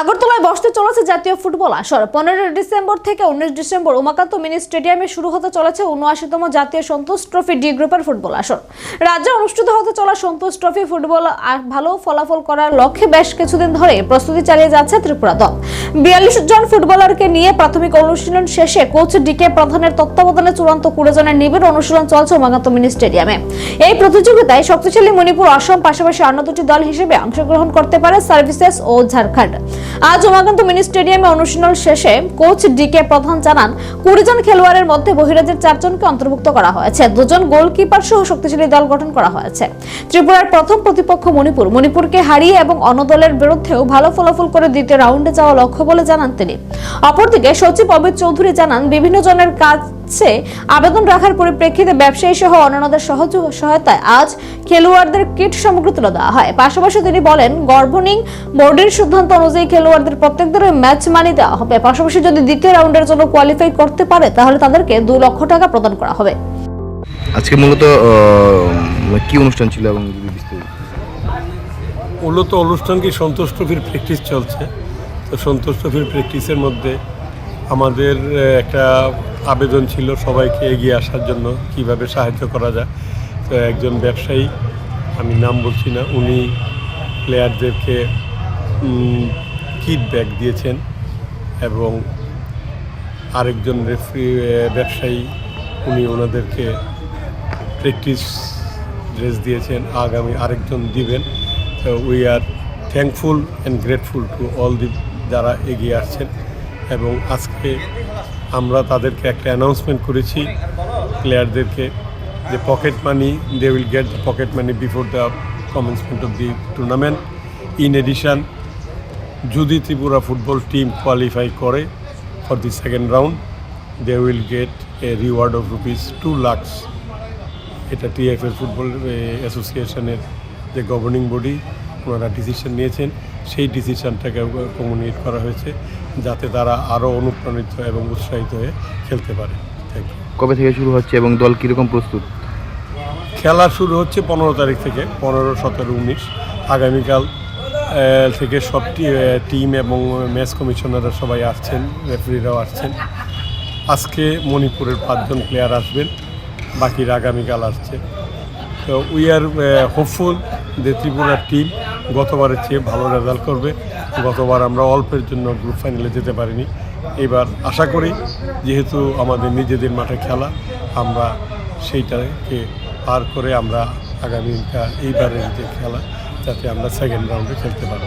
আগরতলায় বসতে চলেছে জাতীয় ফুটবল আসর। পনেরো ডিসেম্বর থেকে উনিশ ডিসেম্বর উমাকান্ত মিনি স্টেডিয়ামে শুরু হতে চলেছে উনআশিতম জাতীয় সন্তোষ ট্রফি ডি গ্রুপের ফুটবল আসর। রাজ্যে অনুষ্ঠিত হতে চলা সন্তোষ ট্রফি ফুটবল ভালো ফলাফল করার লক্ষ্যে বেশ কিছুদিন ধরে প্রস্তুতি চালিয়ে যাচ্ছে ত্রিপুরা দল। বিয়াল্লিশ জন ফুটবলারকে নিয়ে প্রাথমিক অনুশীলন শেষে কোচ ডিকে প্রধানের তত্ত্বাবধানে চূড়ান্ত কুড়ি জনের নিবিড় অনুশীলন চলছে উমাকান্ত মিনি স্টেডিয়ামে। এই প্রতিযোগিতায় শক্তিশালী মণিপুর অসম পাশাপাশি অন্য দুটি দল হিসেবে অংশগ্রহণ করতে পারে সার্ভিসেস ও ঝাড়খণ্ড। আজ উমাকান্ত মিনি স্টেডিয়ামে অনুশীলন শেষে কোচ ডিকে প্রধান জানান, কুড়ি জন খেলোয়াড়ের মধ্যে বহিরাজ্যের চারজনকে অন্তর্ভুক্ত করা হয়েছে। দুজন গোলকিপার সহ শক্তিশালী দল গঠন করা হয়েছে। ত্রিপুরার প্রথম প্রতিপক্ষ মণিপুর। মণিপুরকে হারিয়ে এবং অন্য দলের বিরুদ্ধেও ভালো ফলাফল করে দ্বিতীয় রাউন্ডে যাওয়া লক্ষ্য বলে জানান তিনি। অপরদিকে সচিব অমিত চৌধুরী জানান, বিভিন্ন জনের কাছে আবেদন রাখার পরিপ্রেক্ষিতে ব্যবসায়ী সহ অন্যান্যদের সহযোগ সহায়তায় আজ খেলোয়াড়দের কিট সামগ্রী তুলে দেওয়া হয়। পাশাপাশি তিনি বলেন গভর্নিং বোর্ডের সিদ্ধান্ত অনুযায়ী খেলোয়াড়দের প্রত্যেকদের ম্যাচ মানি দেওয়া হবে। পাশাপাশি যদি দ্বিতীয় রাউন্ডের জন্য কোয়ালিফাই করতে পারে তাহলে তাদেরকে দু লক্ষ টাকা প্রদান করা হবে। আজকে মূলত কি অনুষ্ঠান ছিল এবং মূলত অনুষ্ঠান কি সন্তোষ ট্রফির প্র্যাকটিস চলছে। তো সন্তোষ ট্রফির প্র্যাকটিসের মধ্যে আমাদের একটা আবেদন ছিল সবাইকে এগিয়ে আসার জন্য কীভাবে সাহায্য করা যায়। তো একজন ব্যবসায়ী, আমি নাম বলছি না, উনি প্লেয়ারদেরকে কিট ব্যাগ দিয়েছেন এবং আরেকজন রেফারি ব্যবসায়ী, উনি ওনাদেরকে প্র্যাকটিস ড্রেস দিয়েছেন, আগামী আরেকজন দিবেন। তো we are thankful and grateful to all the যারা এগিয়ে আসছেন এবং আজকে আমরা তাদেরকে একটা অ্যানাউন্সমেন্ট করেছি প্লেয়ারদেরকে যে pocket money they will get the pocket money before the commencement of the tournament in addition যদি ত্রিপুরা ফুটবল টিম কোয়ালিফাই করে for the second round they will get a reward of rupees two lakhs এটা TFL football অ্যাসোসিয়েশনের যে governing body ওনারা decision নিয়েছেন। সেই ডিসিশনটাকে communicate করা হয়েছে। যাতে তারা আরও অনুপ্রাণিত এবং উৎসাহিত হয়ে খেলতে পারে। থ্যাংক ইউ কবে থেকে শুরু হচ্ছে এবং দল কীরকম প্রস্তুত? খেলা শুরু হচ্ছে পনেরো তারিখ থেকে পনেরো সতেরো উনিশ। আগামীকাল থেকে সব টিম এবং ম্যাচ কমিশনাররা সবাই আসছেন রেফারিরাও আসছেন। আজকে মণিপুরের পাঁচজন প্লেয়ার আসবেন বাকিরা আগামীকাল আসছে। তো উই আর হোপফুল যে ত্রিপুরার টিম গতবারের চেয়ে ভালো রেজাল্ট করবে। গতবার আমরা অল্পের জন্য গ্রুপ ফাইনালে যেতে পারিনি। এবার আশা করি, যেহেতু আমাদের নিজেদের মাঠে খেলা, আমরা সেইটাকে পার করে আমরা আগামীটা এইবারের যে খেলা, যাতে আমরা সেকেন্ড রাউন্ডে খেলতে পারব।